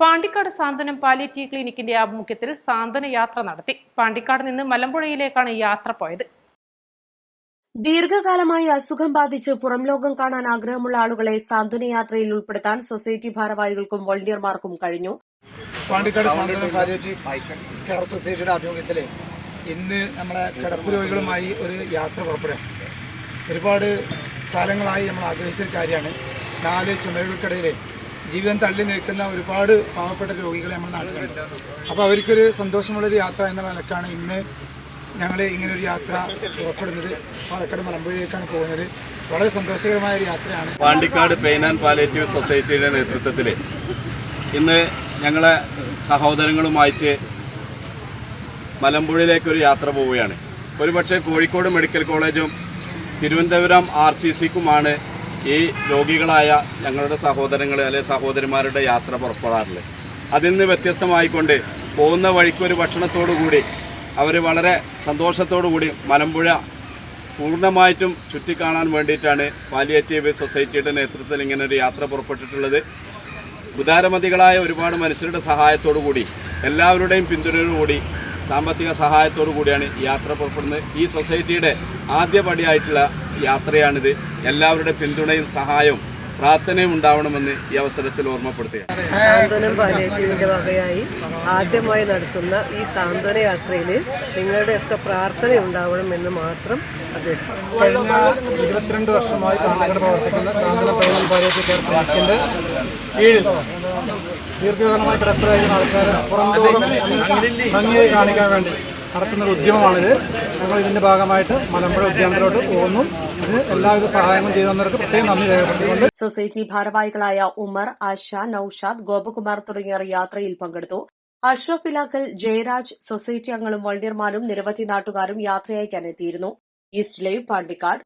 പാണ്ടിക്കാട് സാന്ത്വനം palliative ക്ലിനിക്കിന്റെ ആഭിമുഖ്യത്തിൽ സാന്ത്വന യാത്ര നടത്തി. പാണ്ടിക്കാട് നിന്ന് മലമ്പുഴയിലേക്കാണ് യാത്ര പോയത്. ദീർഘകാലമായി അസുഖം ബാധിച്ച് പുറം ലോകം കാണാൻ ആഗ്രഹമുള്ള ആളുകളെ സാന്ത്വന യാത്രയിൽ ഉൾപ്പെടുത്താൻ സൊസൈറ്റി ഭാരവാഹികൾക്കും വോളണ്ടിയർമാർക്കും കഴിഞ്ഞു. പാണ്ടിക്കാട് സാന്ത്വനം പാലിയേറ്റീവ് കെയർ സൊസൈറ്റിയുടെ ആഭിമുഖ്യത്തിൽ ഇന്ന് നമ്മുടെ കിടപ്പ് രോഗികളുമായി ഒരു യാത്ര പുറപ്പെടുക. ഒരുപാട് കാലങ്ങളായി നമ്മൾ ആഗ്രഹിച്ച കാര്യമാണ്. നാല് ചുമരുകൾക്കിടയിൽ ജീവിതം തള്ളി നിൽക്കുന്ന ഒരുപാട് പാവപ്പെട്ട രോഗികളെ നമ്മുടെ നാട്ടിലുണ്ട് അപ്പോൾ അവർക്കൊരു സന്തോഷമുള്ളൊരു യാത്ര എന്ന നിലക്കാണ് ഇന്ന് ഞങ്ങൾ ഇങ്ങനൊരു യാത്ര പുറപ്പെടുന്നത്. പാലക്കാട് മലമ്പുഴയിലേക്കാണ് പോകുന്നത്. വളരെ സന്തോഷകരമായ ഒരു യാത്രയാണ്. പാണ്ടിക്കാട് പെയിൻ ആൻഡ് പാലേറ്റീവ് സൊസൈറ്റിയുടെ നേതൃത്വത്തിൽ ഇന്ന് ഞങ്ങളെ സഹോദരങ്ങളുമായിട്ട് മലമ്പുഴയിലേക്കൊരു യാത്ര പോവുകയാണ്. ഒരുപക്ഷെ കോഴിക്കോട് മെഡിക്കൽ കോളേജും തിരുവനന്തപുരം ആർ സി സിക്കുമാണ് ഈ രോഗികളായ ഞങ്ങളുടെ സഹോദരങ്ങൾ അല്ലെ സഹോദരിമാരുടെ യാത്ര പുറപ്പെടാറുള്ളത് അതിൽ നിന്ന് വ്യത്യസ്തമായിക്കൊണ്ട് പോകുന്ന വഴിക്ക് ഒരു ഭക്ഷണത്തോടു കൂടി അവർ വളരെ സന്തോഷത്തോടു കൂടി മലമ്പുഴ പൂർണമായിട്ടും ചുറ്റിക്കാണാൻ വേണ്ടിയിട്ടാണ് പാലിയേറ്റീവ് സൊസൈറ്റിയുടെ നേതൃത്വത്തിൽ ഇങ്ങനെ ഒരു യാത്ര പുറപ്പെട്ടിട്ടുള്ളത്. ഉദാരമതികളായ ഒരുപാട് മനുഷ്യരുടെ സഹായത്തോടു കൂടി എല്ലാവരുടെയും പിന്തുണയോടുകൂടി സാമ്പത്തിക സഹായത്തോടു കൂടിയാണ് യാത്ര പുറപ്പെടുന്നത്. ഈ സൊസൈറ്റിയുടെ ആദ്യ പടിയായിട്ടുള്ള യാത്രയാണിത്. എല്ലാവരുടെ പിന്തുണയും സഹായവും പ്രാർത്ഥനയും ഉണ്ടാവണമെന്ന് ഈ അവസരത്തിൽ ഓർമ്മപ്പെടുത്തുകയാണ്. സാന്ത്വനം പാലിയേറ്റീവിന്റെ വകയായി ആദ്യമായി നടത്തുന്ന ഈ സാന്ത്വന യാത്രയിൽ നിങ്ങളുടെയൊക്കെ പ്രാർത്ഥന ഉണ്ടാവണമെന്ന് മാത്രം അപേക്ഷിക്കുന്നു. കഴിഞ്ഞ ഇരുപത്തിരണ്ട് വർഷമായി പ്രവർത്തിക്കുന്ന സാന്ത്വന പാലിയേറ്റീവ് കീഴിൽ ദീർഘകാലമായി കിടപ്പിലായിരുന്ന ആൾക്കാരെ പുറം ലോകം ഭംഗിയായി കാണിക്കാൻ വേണ്ടി നടത്തുന്ന ഒരു ഉദ്യമമാണിത്. ഞങ്ങൾ ഇതിന്റെ ഭാഗമായിട്ട് മലമ്പുഴ ഉദ്യാനത്തിലോട്ട് പോകുന്നു. ഇതിന് എല്ലാവിധ സഹായങ്ങളും ചെയ്തവർക്ക് പ്രത്യേകം നന്ദി രേഖപ്പെടുത്തിക്കൊണ്ട് സൊസൈറ്റി ഭാരവാഹികളായ ഉമർ ആശ നൌഷാദ് ഗോപകുമാർ തുടങ്ങിയവർ യാത്രയിൽ പങ്കെടുത്തു. അഷ്റഫ് ഇലാക്കൽ ജയരാജ് സൊസൈറ്റി അംഗങ്ങളും വോളണ്ടിയർമാരും നിരവധി നാട്ടുകാരും യാത്രയയക്കാൻ എത്തിയിരുന്നു ഈസ്റ്റ് ലൈവ് പാണ്ടിക്കാട്.